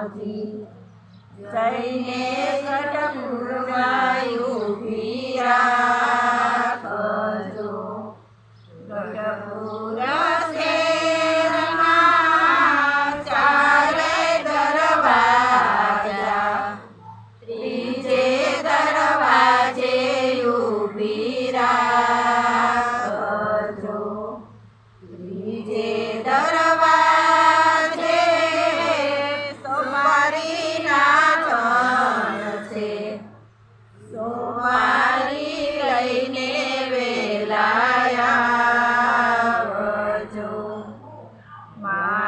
माझी जय